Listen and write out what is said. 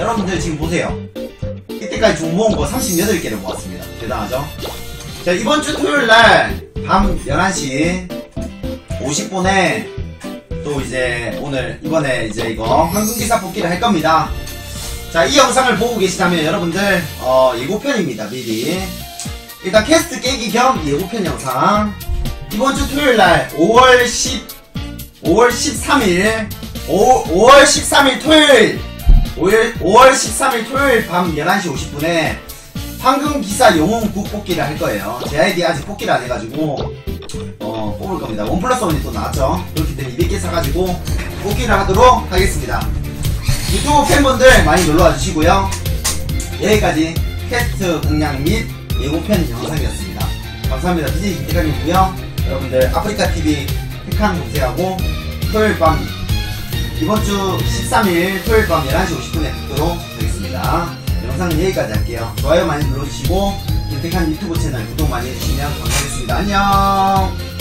여러분들 지금 보세요. 이때까지 종 모은 거 38개를 모았습니다. 대단하죠? 자, 이번 주 토요일 날, 밤 11시 50분에, 또 이제, 오늘, 이번에 이제 이거, 황금기사 뽑기를 할 겁니다. 자, 이 영상을 보고 계시다면 여러분들, 어, 예고편입니다, 미리. 일단 캐스트 깨기 겸 예고편 영상. 이번 주 토요일 날, 5월 10, 5월 13일, 5, 5월 13일 토요일, 5월, 5월 13일 토요일 밤 11시 50분에 황금기사 영웅 국 뽑기를 할 거예요. 제 아이디 아직 뽑기를 안 해가지고, 어, 뽑을 겁니다. 원 플러스 원이 또 나왔죠. 그렇기 때문에 200개 사가지고 뽑기를 하도록 하겠습니다. 유튜브 팬분들 많이 놀러와 주시고요. 여기까지 캐스트 공략 및 예고편 영상이었습니다. 감사합니다. BJ 김태강이고요. 여러분들 아프리카TV 팩한 검색하고 토요일 밤 이번 주 13일 토요일 밤 11시 50분에 뵙도록 하겠습니다. 영상은 여기까지 할게요. 좋아요 많이 눌러주시고 김태칸 유튜브 채널 구독 많이 해주시면 감사하겠습니다. 안녕!